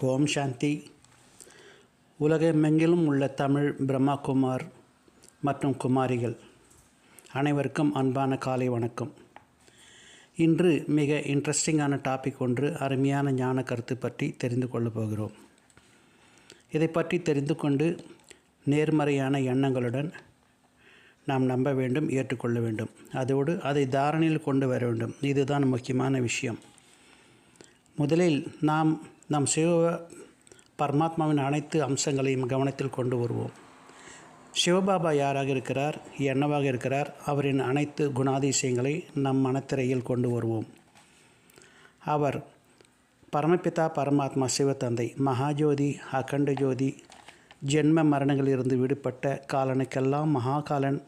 ஓம் சாந்தி. உலகமெங்கிலும் உள்ள தமிழ் பிரம்மா குமார் மற்றும் குமாரிகள் அனைவருக்கும் அன்பான காலை வணக்கம். இன்று மிக இன்ட்ரெஸ்டிங்கான டாபிக் ஒன்று அருமையான ஞான கருத்து பற்றி தெரிந்து கொள்ளப் போகிறோம். இதை பற்றி தெரிந்து கொண்டு நேர்மறையான எண்ணங்களுடன் நாம் நம்ப வேண்டும் ஏற்றுக்கொள்ள வேண்டும். அதோடு அதை தாரணையில் கொண்டு வர வேண்டும். இதுதான் முக்கியமான விஷயம். முதலில் நாம் நம் சிவ பரமாத்மாவின் அனைத்து அம்சங்களையும் கவனத்தில் கொண்டு வருவோம். சிவபாபா யாராக இருக்கிறார் என்னவாக இருக்கிறார் அவரின் அனைத்து குணாதிசயங்களை நம் மனத்திரையில் கொண்டு வருவோம். அவர் பரமபிதா பரமாத்மா சிவத்தந்தை மகாஜோதி அகண்ட ஜோதி ஜென்ம மரணங்களிலிருந்து விடுபட்ட காலனுக்கெல்லாம் மகாகாலன்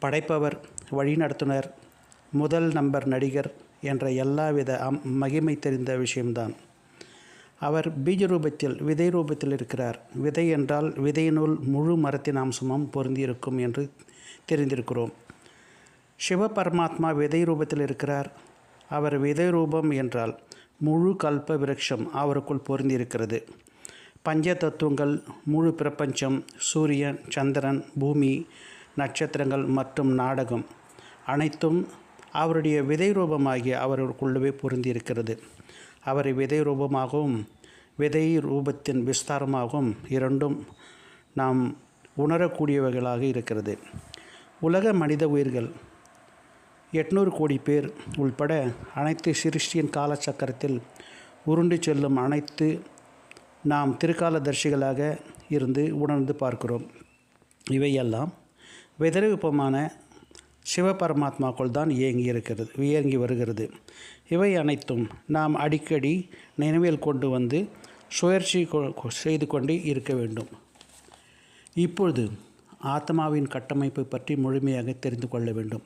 படைப்பவர் வழிநடத்துனர் முதல் நம்பர் நடிகர் என்ற எல்லாவித அம் மகிமை தெரிந்த விஷயம்தான். அவர் பீஜ ரூபத்தில் விதை ரூபத்தில் இருக்கிறார். விதை என்றால் விதையினுள் முழு மரத்தின் அம்சமும் பொருந்தியிருக்கும் என்று தெரிந்திருக்கிறோம். சிவ பரமாத்மா விதை ரூபத்தில் இருக்கிறார். அவர் விதை ரூபம் என்றால் முழு கல்ப விரக்ஷம் அவருக்குள் பொருந்தியிருக்கிறது. பஞ்ச தத்துவங்கள் முழு பிரபஞ்சம் சூரியன் சந்திரன் பூமி நட்சத்திரங்கள் மற்றும் நாடகம் அனைத்தும் அவருடைய விதை ரூபமாகிய அவருக்குள்ளவே பொருந்தியிருக்கிறது. அவரை விதை ரூபமாகவும் விதை ரூபத்தின் விஸ்தாரமாகவும் இரண்டும் நாம் உணரக்கூடியவைகளாக இருக்கிறது. உலக மனித உயிர்கள் எட்நூறு கோடி பேர் உள்பட அனைத்து சிருஷ்டியின் காலச்சக்கரத்தில் உருண்டு செல்லும் அனைத்து நாம் திருக்காலதர்சிகளாக இருந்து உணர்ந்து பார்க்கிறோம். இவையெல்லாம் விதரூபமான சிவபரமாத்மாக்குள் தான் இயங்கி இருக்கிறது இயங்கி வருகிறது. இவை அனைத்தும் நாம் அடிக்கடி நினைவில் கொண்டு வந்து சுழற்சி செய்து கொண்டே இருக்க வேண்டும். இப்பொழுது ஆத்மாவின் கட்டமைப்பு பற்றி முழுமையாக தெரிந்து கொள்ள வேண்டும்.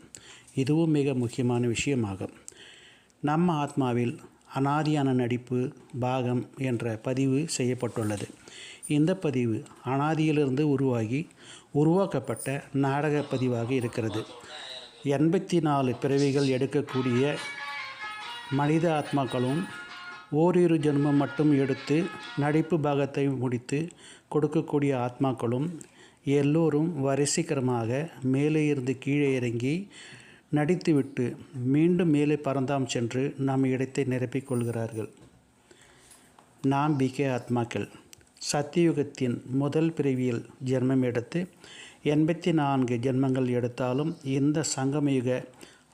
இதுவும் மிக முக்கியமான விஷயமாகும். நம்ம ஆத்மாவில் அனாதியான நடிப்பு பாகம் என்ற பதிவு செய்யப்பட்டுள்ளது. இந்த பதிவு அனாதியிலிருந்து உருவாகி உருவாக்கப்பட்ட நாடக பதிவாக இருக்கிறது. எண்பத்தி நாலு பிறவிகள் எடுக்கக்கூடிய மனித ஆத்மாக்களும் ஓரிரு ஜென்மம் மட்டும் எடுத்து நடிப்பு பாகத்தை முடித்து கொடுக்கக்கூடிய ஆத்மாக்களும் எல்லோரும் வரிசைக்கரமாக மேலே இருந்து கீழே இறங்கி நடித்துவிட்டு மீண்டும் மேலே பறந்தாம் சென்று நம் இடத்தை நிரப்பிக் கொள்கிறார்கள். நாம் பிகே ஆத்மாக்கள். சத்தியுகத்தின் முதல் பிறவியில் ஜென்மம் எடுத்து எண்பத்தி நான்கு ஜென்மங்கள் எடுத்தாலும் இந்த சங்கமயுக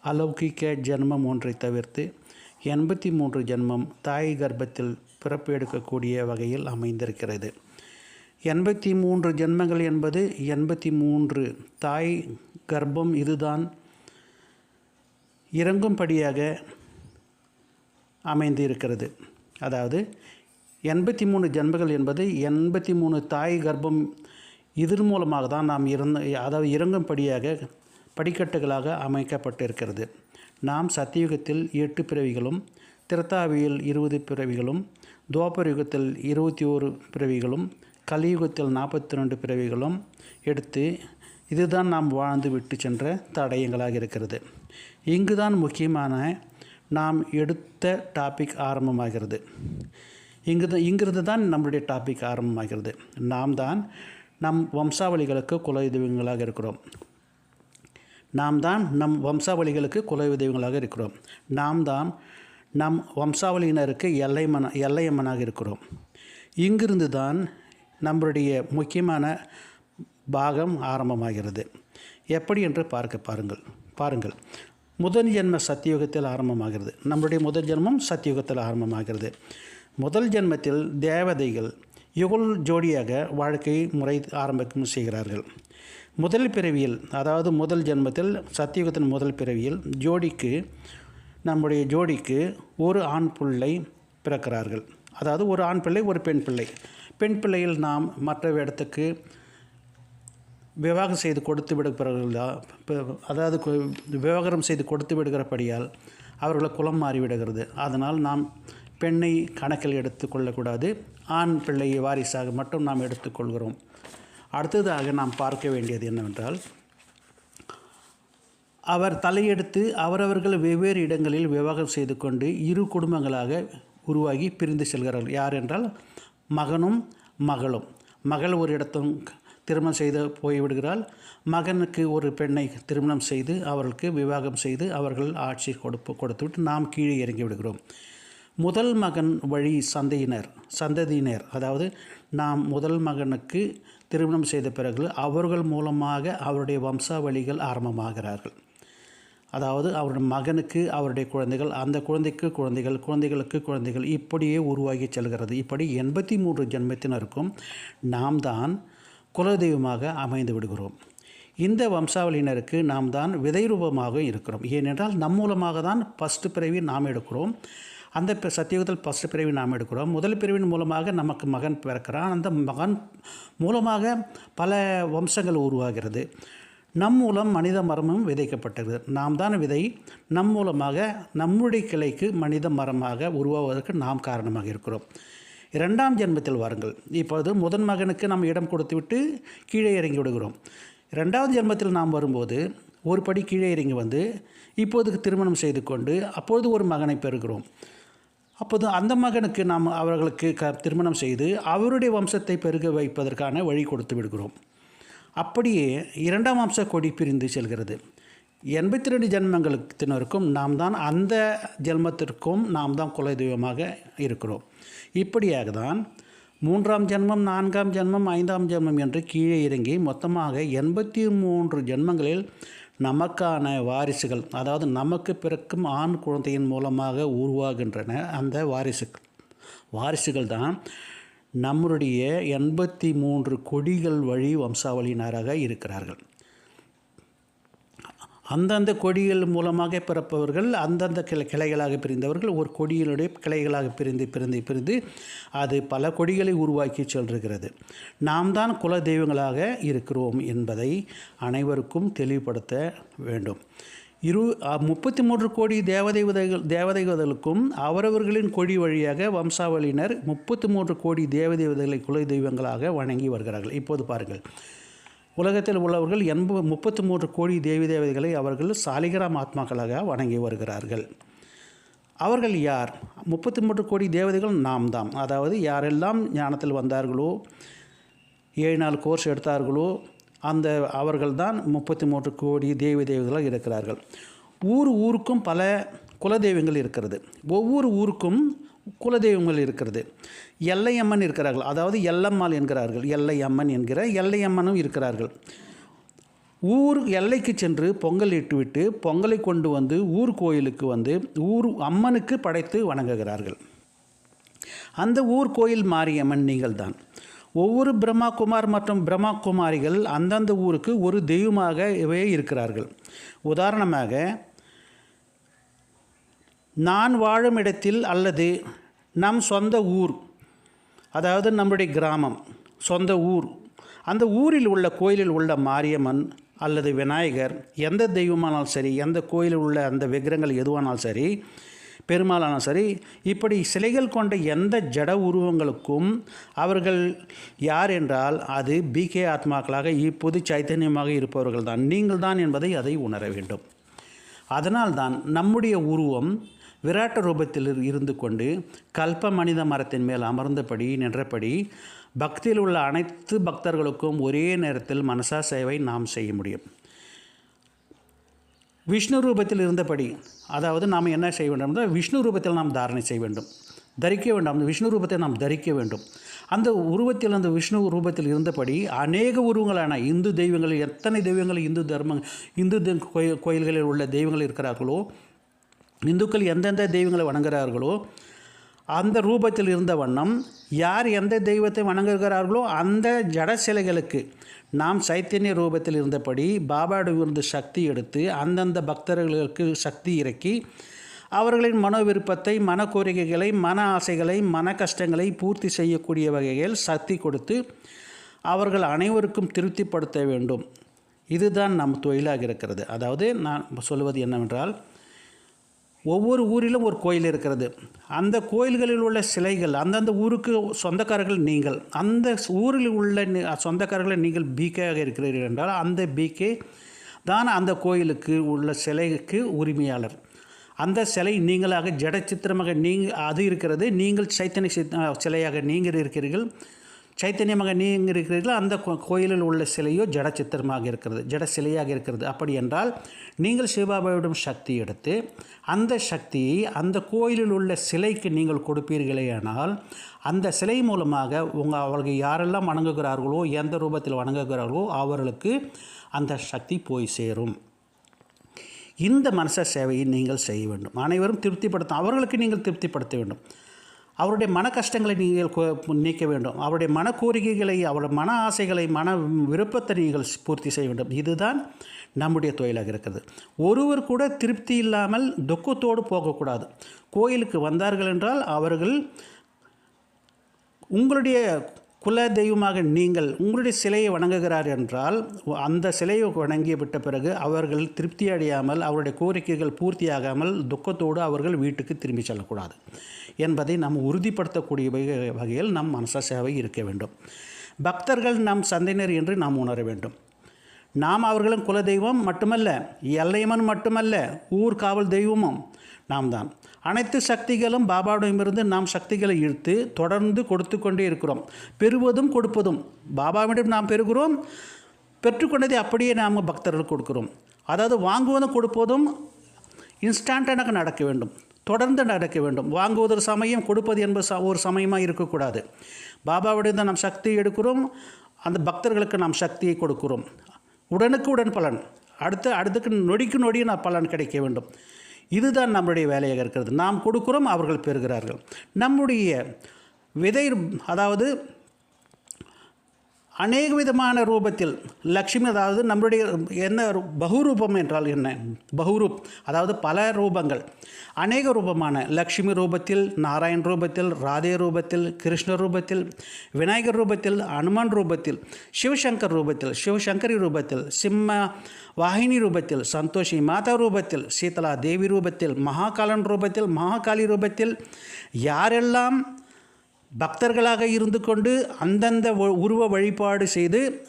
அலௌகிக்க ஜென்மம் ஒன்றை தவிர்த்து எண்பத்தி மூன்று ஜென்மம் தாய் கர்ப்பத்தில் பிறப்பு எடுக்கக்கூடிய வகையில் அமைந்திருக்கிறது. எண்பத்தி மூன்று ஜென்மங்கள் என்பது எண்பத்தி மூன்று தாய் கர்ப்பம் இதுதான் இறங்கும்படியாக அமைந்து இருக்கிறது அதாவது எண்பத்தி மூணு ஜென்மங்கள் என்பது எண்பத்தி மூணு தாய் கர்ப்பம் இதன் மூலமாக தான் நாம் இறந்த அதாவது இறங்கும்படியாக படிக்கட்டுகளாக அமைக்கப்பட்டிருக்கிறது. நாம் சத்தியுகத்தில் எட்டு பிறவிகளும் திரத்தாவியில் இருபது பிறவிகளும் துவாபர யுகத்தில் இருபத்தி ஓரு பிறவிகளும் கலியுகத்தில் நாற்பத்தி ரெண்டு பிறவிகளும் எடுத்து இதுதான் நாம் வாழ்ந்து விட்டு சென்ற தடயங்களாக இருக்கிறது. இங்கு தான் முக்கியமான நாம் எடுத்த டாபிக் ஆரம்பமாகிறது. இங்கு தான் இங்கிருந்து தான் நம்மளுடைய டாபிக் ஆரம்பமாகிறது. நாம் தான் நம் வம்சாவளிகளுக்கு குல தெய்வங்களாக இருக்கிறோம். நாம் தான் நம் வம்சாவளிகளுக்கு குல தெய்வங்களாக இருக்கிறோம். நாம் தான் நம் வம்சாவளியினருக்கு எல்லைமன எல்லையம்மனாக இருக்கிறோம். இங்கிருந்து தான் நம்மளுடைய முக்கியமான பாகம் ஆரம்பமாகிறது. எப்படி என்று பார்க்க பாருங்கள் பாருங்கள். முதல் ஜென்ம சத்தியுகத்தில் ஆரம்பமாகிறது. நம்முடைய முதல் ஜென்மம் சத்தியுகத்தில் ஆரம்பமாகிறது. முதல் ஜென்மத்தில் தேவதைகள் யுகல் ஜோடியாக வாழ்க்கை முறை ஆரம்பிக்கும் செய்கிறார்கள். முதல் பிறவியில் அதாவது முதல் ஜென்மத்தில் சத்தியுகத்தின் முதல் பிறவியில் ஜோடிக்கு நம்முடைய ஜோடிக்கு ஒரு ஆண் பிள்ளை பிறக்கிறார்கள். அதாவது ஒரு ஆண் பிள்ளை ஒரு பெண் பிள்ளை. பெண் பிள்ளையில் நாம் மற்ற இடத்துக்கு விவாகம் செய்து கொடுத்து விடுகிறா அதாவது விவாகரம் செய்து கொடுத்து விடுகிறபடியால் அவர்களை குலம் மாறிவிடுகிறது அதனால் நாம் பெண்ணை கணக்கில் எடுத்துக்கொள்ளக்கூடாது ஆண் பிள்ளையை வாரிசாக மட்டும் நாம் எடுத்துக்கொள்கிறோம் அடுத்ததாக நாம் பார்க்க வேண்டியது என்னவென்றால் அவர் தலையெடுத்து அவரவர்கள் வெவ்வேறு இடங்களில் விவாகம் செய்து கொண்டு இரு குடும்பங்களாக உருவாகி பிரிந்து செல்கிறார்கள். யார் என்றால் மகனும் மகளும். மகள் ஒரு இடத்தும் திருமணம் செய்து போய்விடுகிறாள் மகனுக்கு ஒரு பெண்ணை திருமணம் செய்து அவர்களுக்கு விவாகம் செய்து அவர்கள் ஆட்சி கொடுப்பு கொடுத்துவிட்டு நாம் கீழே இறங்கி விடுகிறோம். முதல் மகன் வழி சந்தையினர் சந்ததியினர். அதாவது நாம் முதல் மகனுக்கு திருமணம் செய்த பிறகு அவர்கள் மூலமாக அவருடைய வம்சாவளிகள் ஆரம்பமாகிறார்கள். அதாவது அவருடைய மகனுக்கு அவருடைய குழந்தைகள் அந்த குழந்தைக்கு குழந்தைகள் குழந்தைகளுக்கு குழந்தைகள் இப்படியே உருவாகி செல்கிறது. இப்படி எண்பத்தி மூன்று ஜென்மத்தினருக்கும் நாம் தான் குலதெய்வமாக அமைந்து விடுகிறோம். இந்த வம்சாவளியினருக்கு நாம் தான் விதை ரூபமாக இருக்கிறோம். ஏனென்றால் நம் மூலமாக தான் ஃபஸ்ட்டு பிறவி நாம் எடுக்கிறோம். அந்த சத்தியுகத்தில் ஃபஸ்ட் பிரிவை நாம் எடுக்கிறோம். முதல் பிரிவின் மூலமாக நமக்கு மகன் பிறக்கிறான். அந்த மகன் மூலமாக பல வம்சங்கள் உருவாகிறது. நம் மூலம் மனித மரமும் விதைக்கப்பட்டது. நாம் தான் விதை. நம் மூலமாக நம்முடைய கிளைக்கு மனித மரமாக உருவாவதற்கு நாம் காரணமாக இருக்கிறோம். இரண்டாம் ஜென்மத்தில் வாருங்கள். இப்பொழுது முதன் மகனுக்கு நாம் இடம் கொடுத்துவிட்டு கீழே இறங்கி விடுகிறோம். இரண்டாவது ஜென்மத்தில் நாம் வரும்போது ஒரு படி கீழே இறங்கி வந்து இப்போதுக்கு திருமணம் செய்து கொண்டு அப்பொழுது ஒரு மகனை பெறுகிறோம். அப்போது அந்த மகனுக்கு நாம் அவர்களுக்கு க திருமணம் செய்து அவருடைய வம்சத்தை பெருக வைப்பதற்கான வழி கொடுத்து விடுகிறோம். அப்படியே இரண்டாம் வம்ச கொடி பிரிந்து செல்கிறது. எண்பத்தி ரெண்டு ஜென்மங்களுக்கினருக்கும் நாம் தான் அந்த ஜென்மத்திற்கும் நாம் தான் குலதெய்வமாக இருக்கிறோம். இப்படியாக தான் மூன்றாம் ஜென்மம் நான்காம் ஜென்மம் ஐந்தாம் ஜென்மம் என்று கீழே இறங்கி மொத்தமாக எண்பத்தி மூன்று ஜென்மங்களில் நமக்கான வாரிசுகள் அதாவது நமக்கு பிறக்கும் ஆண் குழந்தையின் மூலமாக உருவாகின்றன அந்த வாரிசுகள். வாரிசுகள் தான் நம்முடைய எண்பத்தி மூன்று கொடிகள் வழி வம்சாவளியினராக இருக்கிறார்கள். அந்தந்த கொடிகள் மூலமாக பிறப்பவர்கள் அந்தந்த கிளை கிளைகளாக பிரிந்தவர்கள் ஒரு கொடியினுடைய கிளைகளாக பிரிந்து பிரிந்து பிரிந்து அது பல கொடிகளை உருவாக்கி செல்கிறது நாம் தான் குல தெய்வங்களாக இருக்கிறோம் என்பதை அனைவருக்கும் தெளிவுபடுத்த வேண்டும். இரு முப்பத்தி மூன்று கோடி தேவதேவதைகள் தேவதைகளுக்கும் அவரவர்களின் கொடி வழியாக வம்சாவளியினர் முப்பத்தி மூன்று கோடி தேவதைவதைகளை குல தெய்வங்களாக வணங்கி வருகிறார்கள். இப்போது பாருங்கள். உலகத்தில் உள்ளவர்கள் எண்பது முப்பத்தி மூன்று கோடி தேவி தேவதைகளை அவர்கள் சாலிகிராம் ஆத்மாக்களாக வணங்கி வருகிறார்கள். அவர்கள் யார்? முப்பத்தி மூன்று கோடி தேவதைகள் நாம் தான் அதாவது யாரெல்லாம் ஞானத்தில் வந்தார்களோ ஏழு நாள் கோர்ஸ் எடுத்தார்களோ அந்த அவர்கள் தான் முப்பத்தி மூன்று கோடி தேவி தேவதைகளாக இருக்கிறார்கள். ஊர் ஊருக்கும் பல குலதெய்வங்கள் இருக்கிறது. ஒவ்வொரு ஊருக்கும் குலதெய்வங்கள் இருக்கிறது. எல்லையம்மன் இருக்கிறார்கள். அதாவது எல்லம்மாள் என்கிறார்கள். எல்லையம்மன் என்கிற எல்லையம்மனும் இருக்கிறார்கள். ஊர் எல்லைக்கு சென்று பொங்கல் இட்டுவிட்டு பொங்கலை கொண்டு வந்து ஊர் கோயிலுக்கு வந்து ஊர் அம்மனுக்கு படைத்து வணங்குகிறார்கள். அந்த ஊர் கோயில் மாரியம்மன் நீங்கள் தான் ஒவ்வொரு பிரம்மா குமார் மற்றும் பிரம்மா குமாரிகள் அந்தந்த ஊருக்கு ஒரு தெய்வமாகவே இருக்கிறார்கள். உதாரணமாக நான் வாழும் இடத்தில் அல்லது நம் சொந்த ஊர் அதாவது நம்முடைய கிராமம் சொந்த ஊர் அந்த ஊரில் உள்ள கோயிலில் உள்ள மாரியம்மன் அல்லது விநாயகர் எந்த தெய்வமானாலும் சரி எந்த கோயிலில் உள்ள அந்த விக்கிரங்கள் எதுவானாலும் சரி பெருமாளானாலும் சரி இப்படி சிலைகள் கொண்ட எந்த ஜட உருவங்களுக்கும் அவர்கள் யார் என்றால் அது பிகே ஆத்மாக்களாக இப்போது சைத்தன்யமாக இருப்பவர்கள் தான் நீங்கள் தான் என்பதை அதை உணர வேண்டும். அதனால்தான் நம்முடைய உருவம் விராட்ட ரூபத்தில் இருந்து கொண்டு கல்ப மனித மரத்தின் மேல் அமர்ந்தபடி நின்றபடி பக்தியில் உள்ள அனைத்து பக்தர்களுக்கும் ஒரே நேரத்தில் மனசா சேவை நாம் செய்ய முடியும். விஷ்ணு ரூபத்தில் இருந்தபடி அதாவது நாம் என்ன செய்ய வேண்டும் என்றால் விஷ்ணு ரூபத்தில் நாம் தாரணை செய்ய வேண்டும். தரிக்க வேண்டும். அந்த விஷ்ணு ரூபத்தை நாம் தரிக்க வேண்டும். அந்த உருவத்தில் அந்த விஷ்ணு ரூபத்தில் இருந்தபடி அநேக உருவங்களான இந்து தெய்வங்கள் எத்தனை தெய்வங்கள் இந்து தர்ம இந்து கோயில்களில் உள்ள தெய்வங்கள் இருக்கிறார்களோ இந்துக்கள் எந்தெந்த தெய்வங்களை வணங்குகிறார்களோ அந்த ரூபத்தில் இருந்த வண்ணம் யார் எந்த தெய்வத்தை வணங்குகிறார்களோ அந்த ஜட சிலைகளுக்கு நாம் சைத்தன்ய ரூபத்தில் இருந்தபடி பாபாவிலிருந்து சக்தி எடுத்து அந்தந்த பக்தர்களுக்கு சக்தி இறக்கி அவர்களின் மனோ விருப்பத்தை மன கோரிக்கைகளை மன ஆசைகளை மன கஷ்டங்களை பூர்த்தி செய்யக்கூடிய வகையில் சக்தி கொடுத்து அவர்கள் அனைவருக்கும் திருப்திப்படுத்த வேண்டும். இதுதான் நம் தொழிலாக இருக்கிறது. அதாவது நான் சொல்வது என்னவென்றால் ஒவ்வொரு ஊரிலும் ஒரு கோயில் இருக்கிறது. அந்த கோயில்களில் உள்ள சிலைகள் அந்தந்த ஊருக்கு சொந்தக்காரர்கள் நீங்கள் அந்த ஊரில் உள்ள சொந்தக்காரர்களை நீங்கள் பிகேயாக இருக்கிறீர்கள் என்றால் அந்த பிகே தான் அந்த கோயிலுக்கு உள்ள சிலைக்கு உரிமையாளர். அந்த சிலை நீங்களாக ஜட சித்திரமாக நீங்கள் அது இருக்கிறது. நீங்கள் சைத்தன்ய சித் சிலையாக நீங்கள் இருக்கிறீர்கள். சைத்தன்யமாக நீங்கள் இருக்கிறீர்களோ? அந்த கோயிலில் உள்ள சிலையோ ஜட சித்திரமாக இருக்கிறது ஜட சிலையாக இருக்கிறது. அப்படி என்றால் நீங்கள் சிவபாபாவிடம் சக்தி எடுத்து அந்த சக்தியை அந்த கோயிலில் உள்ள சிலைக்கு நீங்கள் கொடுப்பீர்களேயானால் அந்த சிலை மூலமாக உங்கள் அவர்கள் யாரெல்லாம் வணங்குகிறார்களோ எந்த ரூபத்தில் வணங்குகிறார்களோ அவர்களுக்கு அந்த சக்தி போய் சேரும். இந்த மனச சேவையை நீங்கள் செய்ய வேண்டும். அனைவரும் திருப்திப்படுத்தும் அவர்களுக்கு நீங்கள் திருப்திப்படுத்த வேண்டும். அவருடைய மன கஷ்டங்களை நீங்கள் நீக்க வேண்டும். அவருடைய மன கோரிக்கைகளை அவருடைய மன ஆசைகளை மன விருப்பத்தை நீங்கள் பூர்த்தி செய்ய வேண்டும். இதுதான் நம்முடைய தொழிலாக இருக்கிறது ஒருவர் கூட திருப்தி இல்லாமல் துக்கத்தோடு போகக்கூடாது. கோயிலுக்கு வந்தார்கள் என்றால் அவர்கள் உங்களுடைய குல தெய்வமாக நீங்கள் உங்களுடைய சிலையை வணங்குகிறார் என்றால் அந்த சிலையை வணங்கி விட்ட பிறகு அவர்கள் திருப்தி அடையாமல் அவருடைய கோரிக்கைகள் பூர்த்தியாகாமல் துக்கத்தோடு அவர்கள் வீட்டுக்கு திரும்பி செல்லக்கூடாது என்பதை நாம் உறுதிப்படுத்தக்கூடிய வகை- வகையில் நம் மனச சேவை இருக்க வேண்டும். பக்தர்கள் நம் சந்தையினர் என்று நாம் உணர வேண்டும். நாம் அவர்களும் குலதெய்வம் மட்டுமல்ல எல்லையம்மன் மட்டுமல்ல ஊர் காவல் தெய்வமும் நாம் தான். அனைத்து சக்திகளும் பாபாவிடமிருந்து நாம் சக்திகளை இழுத்து தொடர்ந்து கொடுத்து கொண்டே இருக்கிறோம். பெறுவதும் கொடுப்பதும். பாபாவிடம் நாம் பெறுகிறோம். பெற்றுக்கொண்டதை அப்படியே நாம் பக்தர்களுக்கு கொடுக்கிறோம். அதாவது வாங்குவதும் கொடுப்பதும் இன்ஸ்டண்ட்டாக நடக்க வேண்டும். தொடர்ந்து நடக்க வேண்டும். வாங்குவது ஒரு சமயம் கொடுப்பது என்பது ச- ஒரு சமயமாக இருக்கக்கூடாது. பாபாவிடம் நாம் சக்தி எடுக்கிறோம். அந்த பக்தர்களுக்கு நாம் சக்தியை கொடுக்கிறோம். உடனுக்கு உடன் பலன். அடுத்த அடுத்துக்கு நொடிக்கு நொடி நான் பலன் கிடைக்க வேண்டும். இதுதான் நம்முடைய வேலையாக இருக்கிறது. நாம் கொடுக்குறோம் அவர்கள் பெறுகிறார்கள். நம்முடைய விதை அதாவது அநேக விதமான ரூபத்தில் லக்ஷ்மி அதாவது நம்முடைய என்ன பகுரூபம் என்றால் என்ன? பகுரூப் அதாவது பல ரூபங்கள். அநேக ரூபமான லக்ஷ்மி ரூபத்தில் நாராயண் ரூபத்தில் ராதே ரூபத்தில் கிருஷ்ண ரூபத்தில் விநாயகர் ரூபத்தில் அனுமான் ரூபத்தில் சிவசங்கர் ரூபத்தில் சிவசங்கரி ரூபத்தில் சிம்ம வாகினி ரூபத்தில் சந்தோஷி மாதா ரூபத்தில் சீதலா தேவி ரூபத்தில் மகாகாலன் ரூபத்தில் மகாகாளி ரூபத்தில் யாரெல்லாம் பக்தர்களாக இருந்து கொண்டு அந்தந்த உருவ வழிபாடு செய்து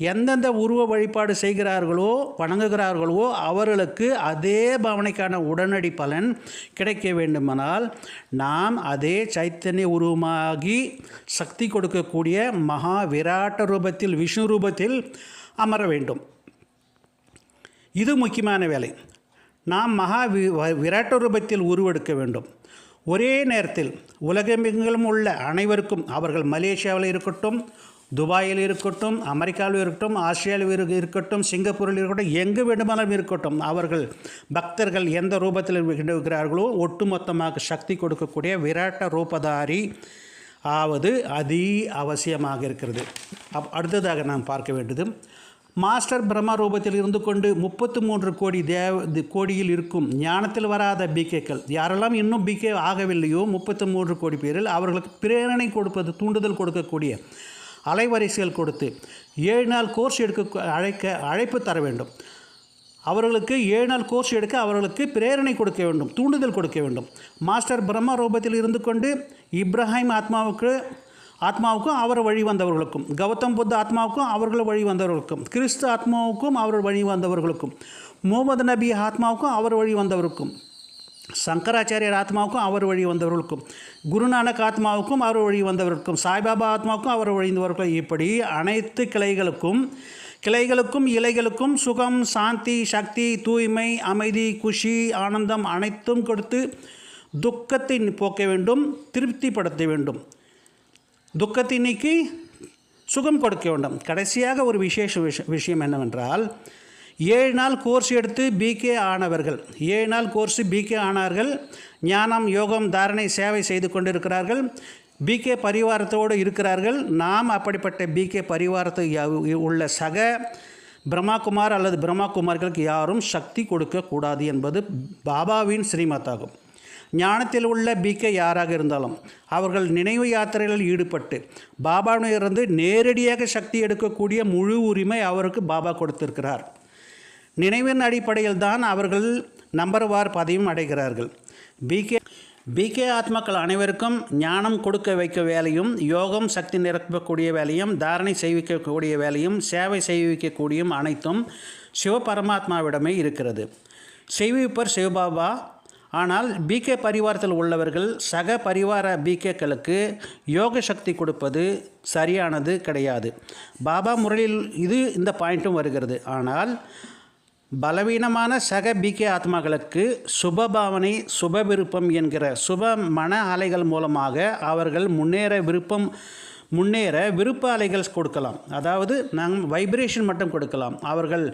எந்தெந்த உருவ வழிபாடு செய்கிறார்களோ வணங்குகிறார்களோ அவர்களுக்கு அதே பாவனைக்கான உடனடி பலன் கிடைக்க வேண்டுமானால் நாம் அதே சைத்தன்ய உருவமாகி சக்தி கொடுக்கக்கூடிய மகா விராட்ட ரூபத்தில் விஷ்ணு ரூபத்தில் அமர வேண்டும். இது முக்கியமான வேலை. நாம் மகா வி வ- விராட்ட ரூபத்தில் உருவெடுக்க வேண்டும். ஒரே நேரத்தில் உலகமெங்கிலும் உள்ள அனைவருக்கும் அவர்கள் மலேசியாவில் இருக்கட்டும் துபாயில் இருக்கட்டும் அமெரிக்காவில் இருக்கட்டும் ஆஸ்திரேலியாவில் இருக்கட்டும் சிங்கப்பூரில் இருக்கட்டும் எங்கு வேண்டுமானாலும் இருக்கட்டும் அவர்கள் பக்தர்கள் எந்த ரூபத்தில் இருக்கிறார்களோ ஒட்டுமொத்தமாக சக்தி கொடுக்கக்கூடிய விராட்ட ரூபதாரி ஆவது அதி அவசியமாக இருக்கிறது. அப் அடுத்ததாக நாம் பார்க்க வேண்டியது மாஸ்டர் பிரம்ம ரூபத்தில் இருந்து கொண்டு முப்பத்து மூன்று கோடி தேவ கோடியில் இருக்கும் ஞானத்தில் வராத பிகேக்கள். யாரெல்லாம் இன்னும் பிகே ஆகவில்லையோ முப்பத்து மூன்று கோடி பேரில் அவர்களுக்கு பிரேரணை கொடுப்பது தூண்டுதல் கொடுக்கக்கூடிய அலைவரிசைகள் கொடுத்து ஏழு நாள் கோர்ஸ் எடுக்க அழைக்க அழைப்பு தர வேண்டும். அவர்களுக்கு ஏழு நாள் கோர்ஸ் எடுக்க அவர்களுக்கு பிரேரணை கொடுக்க வேண்டும் தூண்டுதல் கொடுக்க வேண்டும். மாஸ்டர் பிரம்ம ரூபத்தில் இருந்து கொண்டு இப்ராஹிம் ஆத்மாவுக்கு ஆத்மாவுக்கும் அவர் வழி வந்தவர்களுக்கும். கௌதம் புத்த ஆத்மாவுக்கும் அவர்கள் வழி வந்தவர்களுக்கும். கிறிஸ்து ஆத்மாவுக்கும் அவர் வழி வந்தவர்களுக்கும். முகமது நபி ஆத்மாவுக்கும் அவர் வழி வந்தவருக்கும் சங்கராச்சாரியர் ஆத்மாவுக்கும் அவர் வழி வந்தவர்களுக்கும். குருநானக் ஆத்மாவுக்கும் அவர் வழி வந்தவர்களுக்கும். சாய்பாபா ஆத்மாவுக்கும் அவர் வழி இப்படி அனைத்து கிளைகளுக்கும் கிளைகளுக்கும் இலைகளுக்கும் சுகம் சாந்தி சக்தி தூய்மை அமைதி குஷி ஆனந்தம் அனைத்தும் கொடுத்து துக்கத்தை போக்க வேண்டும் திருப்திப்படுத்த வேண்டும். துக்கத்தை நீக்கி சுகம் கொடுக்க வேண்டும். கடைசியாக ஒரு விசேஷ விஷ விஷயம் என்னவென்றால் ஏழு நாள் கோர்ஸ் எடுத்து பிகே ஆனவர்கள் ஏழு நாள் கோர்ஸ் பிகே ஆனார்கள் ஞானம் யோகம் தாரணை சேவை செய்து கொண்டிருக்கிறார்கள் பிகே பரிவாரத்தோடு இருக்கிறார்கள். நாம் அப்படிப்பட்ட பிகே பரிவாரத்தை உள்ள சக பிரம்மாகுமார் அல்லது பிரம்மாகுமார்களுக்கு யாரும் சக்தி கொடுக்கக்கூடாது என்பது பாபாவின் ஸ்ரீமத்தாகும். ஞானத்தில் உள்ள பிகே யாராக இருந்தாலும் அவர்கள் நினைவு யாத்திரைகளில் ஈடுபட்டு பாபாவிடமிருந்து நேரடியாக சக்தி எடுக்கக்கூடிய முழு உரிமை அவருக்கு பாபா கொடுத்திருக்கிறார். நினைவின் அடிப்படையில் தான் அவர்கள் நம்பர் வார் பதவியும் அடைகிறார்கள். பிகே பிகே ஆத்மாக்கள் அனைவருக்கும் ஞானம் கொடுக்க வைக்க வேலையும் யோகம் சக்தி நிரப்பக்கூடிய வேலையும் தாரணை செய்விக்கக்கூடிய வேலையும் சேவை செய்விக்கக்கூடியும் அனைத்தும் சிவபரமாத்மாவிடமே இருக்கிறது. செய்விப்பர் சிவபாபா ஆனால் பிகே பரிவாரத்தில் உள்ளவர்கள் சக பரிவார பிகேக்களுக்கு யோக சக்தி கொடுப்பது சரியானது கிடையாது. பாபா முரளியில் இது இந்த பாயிண்ட்டும் வருகிறது. ஆனால் பலவீனமான சக பிகே ஆத்மாக்களுக்கு சுபபாவனை சுப விருப்பம் என்கிற சுப மன அலைகள் மூலமாக அவர்கள் முன்னேற விருப்பம் முன்னேற விருப்ப அலைகள் கொடுக்கலாம். அதாவது நாங்கள் வைப்ரேஷன் மட்டும் கொடுக்கலாம். அவர்கள்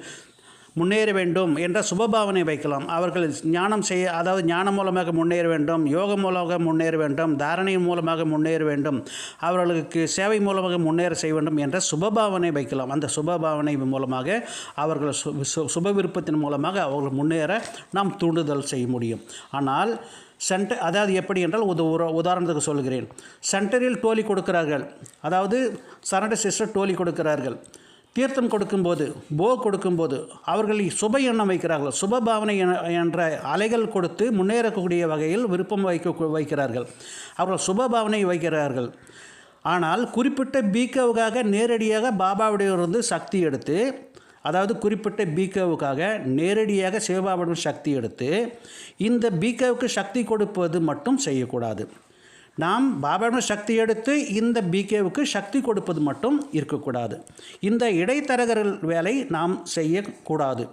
முன்னேற வேண்டும் என்ற சுபபாவனை வைக்கலாம். அவர்கள் ஞானம் செய்ய அதாவது ஞானம் மூலமாக முன்னேற வேண்டும் யோகம் மூலமாக முன்னேற வேண்டும் தாரணை மூலமாக முன்னேற வேண்டும் அவர்களுக்கு சேவை மூலமாக முன்னேற செய்ய வேண்டும் என்ற சுபபாவனை வைக்கலாம். அந்த சுபபாவனை மூலமாக அவர்கள் சு- சு- சுப விருப்பத்தின் மூலமாக அவர்கள் முன்னேற நாம் தூண்டுதல் செய்ய முடியும். ஆனால் சென்டர் அதாவது எப்படி என்றால் உத ஒரு உதாரணத்துக்கு சொல்கிறேன். சென்டரில் டோலி கொடுக்கிறார்கள். அதாவது சரண்ட சிஸ்டர் டோலி கொடுக்கிறார்கள். தீர்த்தம் கொடுக்கும்போது போ கொடுக்கும்போது அவர்கள் சுப எண்ணம் வைக்கிறார்கள். சுப பாவனை என்ற அலைகள் கொடுத்து முன்னேறக்கூடிய வகையில் விருப்பம் வைக்க வைக்கிறார்கள். அவர்கள் சுப பாவனை வைக்கிறார்கள். ஆனால் குறிப்பிட்ட பீக்கவுக்காக நேரடியாக பாபாவிடமிருந்து சக்தி எடுத்து அதாவது குறிப்பிட்ட பீக்கவுக்காக நேரடியாக சிவபாபாவிடம் சக்தி எடுத்து இந்த பீக்கவுக்கு சக்தி கொடுப்பது மட்டும் செய்யக்கூடாது. நாம் பாபாவிடம் சக்தி எடுத்து இந்த பிகேவுக்கு சக்தி கொடுப்பது மட்டும் இருக்கக்கூடாது. இந்த இடைத்தரகர்கள் வேலை நாம் செய்யக்கூடாது.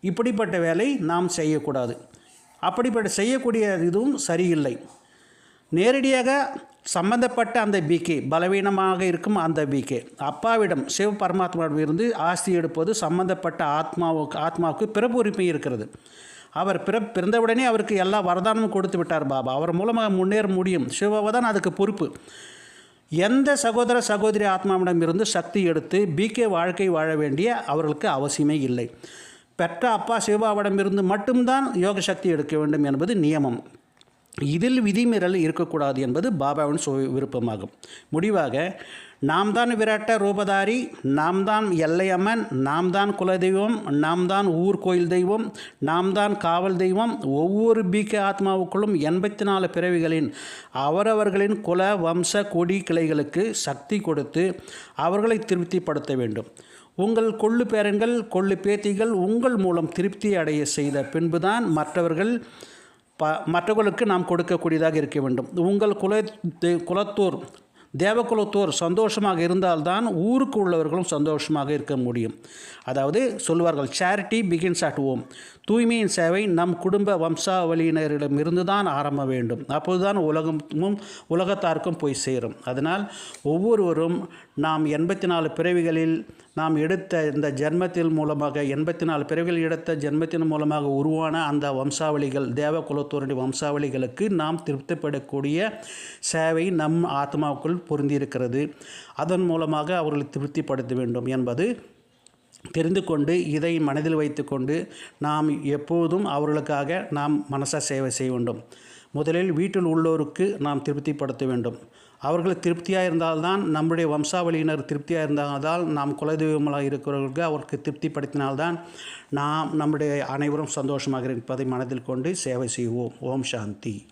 இப்படிப்பட்ட வேலை நாம் செய்யக்கூடாது. அப்படிப்பட்ட செய்யக்கூடிய இதுவும் சரியில்லை. நேரடியாக சம்பந்தப்பட்ட அந்த பிகே பலவீனமாக இருக்கும் அந்த பிகே அப்பாவிடம் சிவ பரமாத்மாவிடம் இருந்து ஆஸ்தி எடுப்பது சம்பந்தப்பட்ட ஆத்மாவுக்கு ஆத்மாவுக்கு பிறப்பு உரிமை இருக்கிறது. அவர் பிற பிறந்தவுடனே அவருக்கு எல்லா வரதானமும் கொடுத்து விட்டார் பாபா. அவர் மூலமாக முன்னேற முடியும். சிவபாபா தான் அதுக்கு பொறுப்பு. எந்த சகோதர சகோதரி ஆத்மாவிடம் இருந்து சக்தி எடுத்து பிகே வாழ்க்கை வாழ வேண்டிய அவர்களுக்கு அவசியமே இல்லை. பெற்ற அப்பா சிவபாவிடமிருந்து மட்டும்தான் யோக சக்தி எடுக்க வேண்டும் என்பது நியமம். இதில் விதிமீறல் இருக்கக்கூடாது என்பது பாபாவின் சு விருப்பமாகும். முடிவாக நாம் தான் விராட்ட ரூபதாரி நாம் தான் எல்லையம்மன் நாம் தான் குலதெய்வம் நாம் தான் ஊர் கோயில் தெய்வம் நாம் தான் காவல் தெய்வம் ஒவ்வொரு பிகே ஆத்மாவுக்குள்ளும் எண்பத்தி நாலு பிறவிகளின் அவரவர்களின் குல வம்ச கொடி கிளைகளுக்கு சக்தி கொடுத்து அவர்களை திருப்திப்படுத்த வேண்டும். உங்கள் கொள்ளு பேரன்கள் கொள்ளு பேத்திகள் உங்கள் மூலம் திருப்தி அடைய செய்த பின்புதான் மற்றவர்கள் ப மற்றவர்களுக்கு நாம் கொடுக்கக்கூடியதாக இருக்க வேண்டும். உங்கள் குல தே- குலத்தோர் தேவகுலத்தோர் சந்தோஷமாக இருந்தால்தான் ஊருக்கு உள்ளவர்களும் சந்தோஷமாக இருக்க முடியும். அதாவது சொல்வார்கள் சேரிட்டி பிகின்ஸ் அட் ஹோம் தூய்மையின் சேவை நம் குடும்ப வம்சாவளியினரிடமிருந்து தான் ஆரம்ப வேண்டும். அப்போதுதான் உலகமும் உலகத்தாருக்கும் போய் சேரும். அதனால் ஒவ்வொருவரும் நாம் எண்பத்தி நாலு பிறவிகளில் நாம் எடுத்த இந்த ஜென்மத்தின் மூலமாக எண்பத்தி நாலு பிறவிகள் எடுத்த ஜென்மத்தின் மூலமாக உருவான அந்த வம்சாவளிகள் தேவ குலத்தோருடைய வம்சாவளிகளுக்கு நாம் திருப்திப்படக்கூடிய சேவை நம் ஆத்மாவுக்குள் பொருந்தியிருக்கிறது. அதன் மூலமாக அவர்களை திருப்திப்படுத்த வேண்டும் என்பது தெரிந்து கொண்டு இதை மனதில் வைத்துக்கொண்டு நாம் எப்போதும் அவர்களுக்காக நாம் மனச சேவை செய்ய வேண்டும். முதலில் வீட்டில் உள்ளோருக்கு நாம் திருப்திப்படுத்த வேண்டும். அவர்கள் திருப்தியாக இருந்தால்தான் நம்முடைய வம்சாவளியினர் திருப்தியாக இருந்தால்தான் நாம் குலதெய்வங்களாக இருக்கிறவர்களுக்கு அவருக்கு திருப்திப்படுத்தினால்தான் நாம் நம்முடைய அனைவரும் சந்தோஷமாக இருப்பதை மனதில் கொண்டு சேவை செய்வோம். ஓம் சாந்தி.